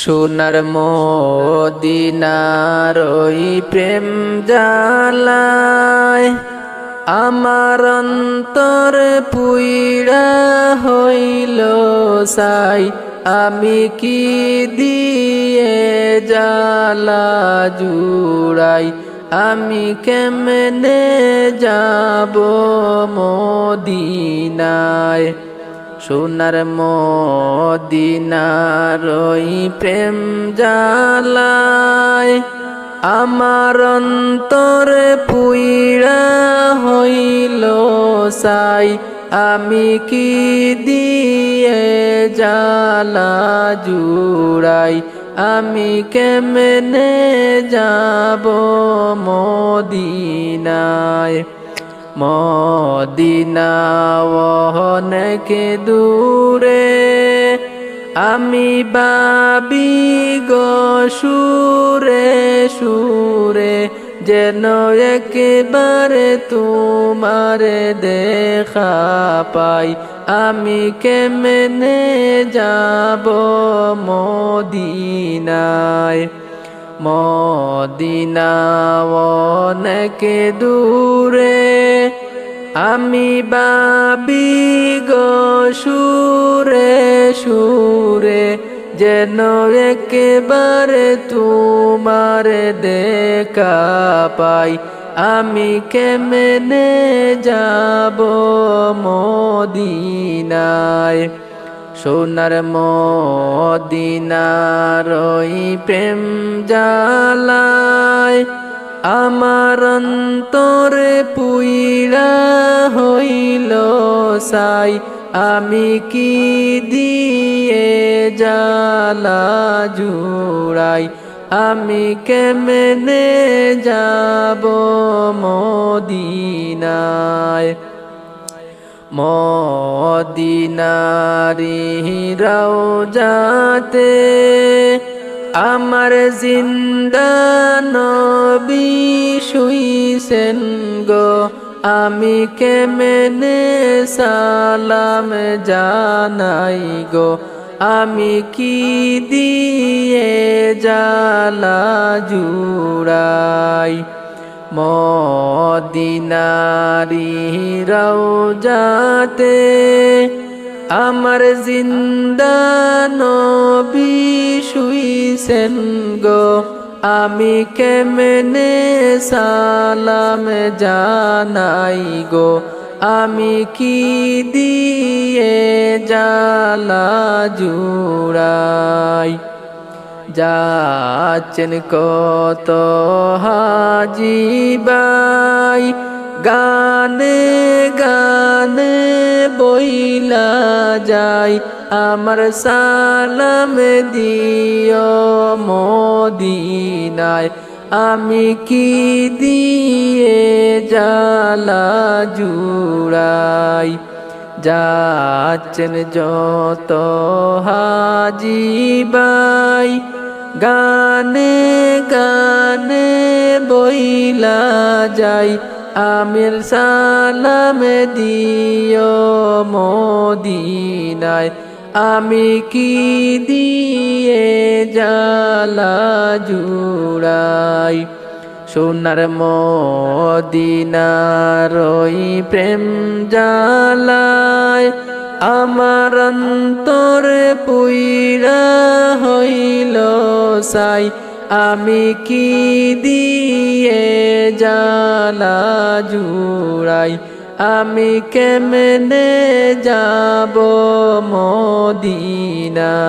সোনার মদিনার ওই প্রেম জালায় আমার অন্তর পুইড়া হইল সাই। আমি কি দিয়ে জালা জুড়াই? আমি কেমনে যাব মদিনায়? সোনার মদিনার ওই প্রেম জালায় আমার অন্তরে পুইড়া হইল সাই। আমি কি দিয়ে জালা জুড়াই? আমি কেমনে যাব মদিনায়? মদিনা অনেকে দূরে আমি বাবি গো সুরে সুরে যেন একেবারে তোমার দেখা পাই। আমি কেমনে যাব মদিনায়? মদিনা অনেকে দূরে আমি বাবি গো সুরে সুরে যেন একেবারে তোমার দেখা পাই। আমি কেমনে যাব মদিনায়? সোনার মদিনার ওই প্রেম জালায় আমার অন্তরে পুইরা হইল সাই। আমি কি দিয়ে জালা জুড়াই? আমি কেমনে যাব মদিনায়? মদিনারি যাতে আমার জিন্দা নবী শুইছেন গো। আমি কেমনে সালাম জানাই গো? আমি কি দিয়ে জালা জুড়াই? মদিনারি যাতে আমার জিন্দা নবী শুইছেন গো। আমি কেমনে সালাম জানাই গো? আমি কি দিয়ে জালা জুড়াই? যাচ্ছেন কত হাজিবাই গানে গানে বইলা যাই, আমার সালাম দিও মদিনায়। আমি কি দিয়ে জালা জুড়াই? যাচ্ছেন যত হাজিবাই গানে গানে বইলা যাই, আমির সালাম দিও মদিনায়। আমি কি দিয়ে জালা জুড়াই? সোনার মদিনার ওই প্রেম জালায় আমার অন্তরে পুইরা হইল সাই। আমি কি দিয়ে জালা জুড়াই? আমি কেমনে যাব মদিনা?